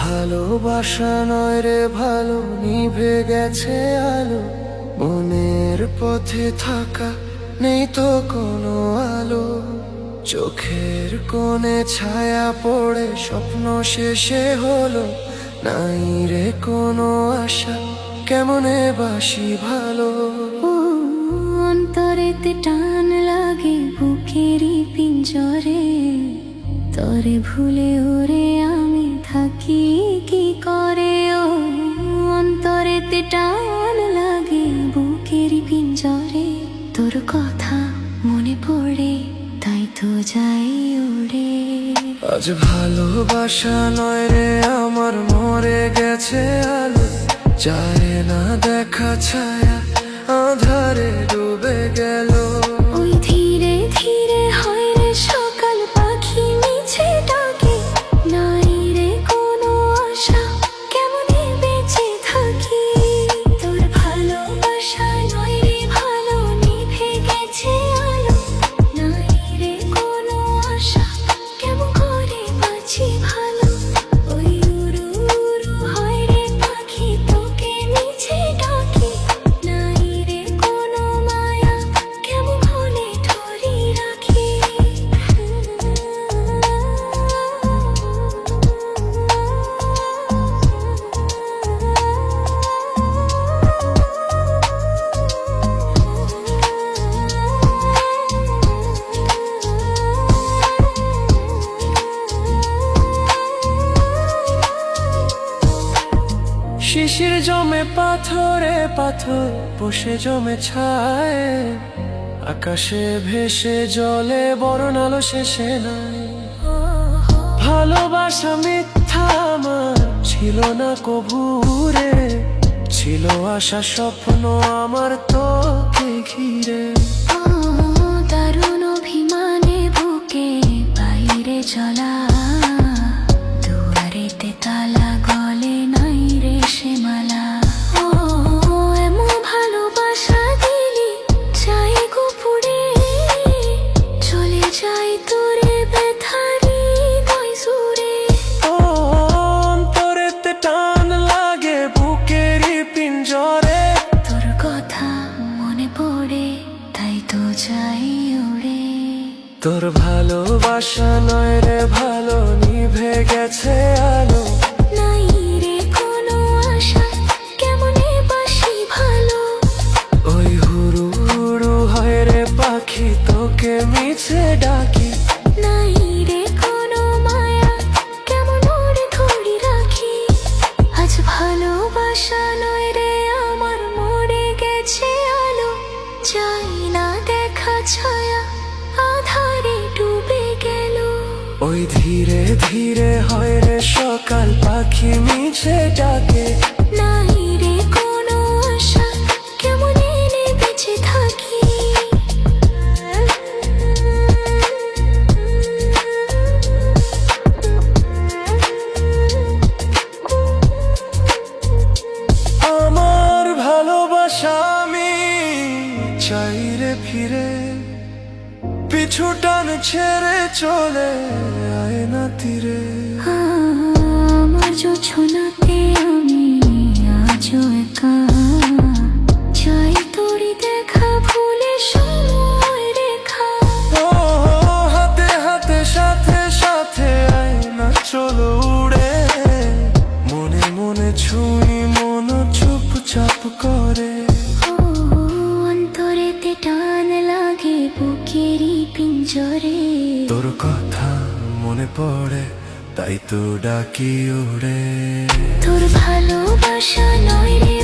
ভালোবাসা নয় রে ভালো, নিভে গেছে আলো। মনের পথে থাকা নেই তো কোনো আলো। চোখের কোণে ছায়া পড়ে, স্বপ্ন শেষে হলো। নাই রে কোনো আশা, কেমনে বাসি ভালো? অন্তরেতে টান লাগে বুকেরই পিঞ্জরে। তরে ভুলে ওরে আমি থাকি কি করে? ও অন্তরেতে টান লাগে বুকেরই পিঞ্জরে। তোর কথা মনে পড়ে, তাই তো যাই উড়ে আজ ভালোবাসা নয় রে, আমার মরে গেছে আলো। চায় না দেখা ছায়া, আধারে ডুবে গেল শিশির জমে পাথরে পাথর? বসে জমে ছায়। আকাশে ভেসে জলে বরণ আলো শেষে নাই। ভালোবাসা মিথ্যা আমার, ছিল না কবুরে ছিল আশা স্বপ্ন আমার তোকে ঘিরে। তোর ভালোবাসা নয় রে ভালো নিভে গেছে আলো। নাই রে কোনো আশা কেমনে বাসি ভালো? ওই হুড়ু হুড়ু হয় রে পাখি তোকে মিছে ডাকি। নাই রে কোনো মায়া কেমন ওরে ধরি রাখি? আজ ভালোবাসা নয় রে আমার মরে গেছে আলো। চাই না দেখা ছায়া ধীরে ধীরে হয় রে সকাল পাখি মিছে ডাকে। পিছু টান ছেড়ে চলে আয় না তীরে। আমার জোছনাতে আমি আজও একা। চাই তোরি দেখা ভুলে সময় রেখা। ও হাতে হাতে সাথে সাথে আয় না চলো উড়ে। মনে মনে ছুঁই মন চুপচাপ করে। মনে পড়ে তাই তো ডাকি ওরে। তোর ভালোবাসা নয় রে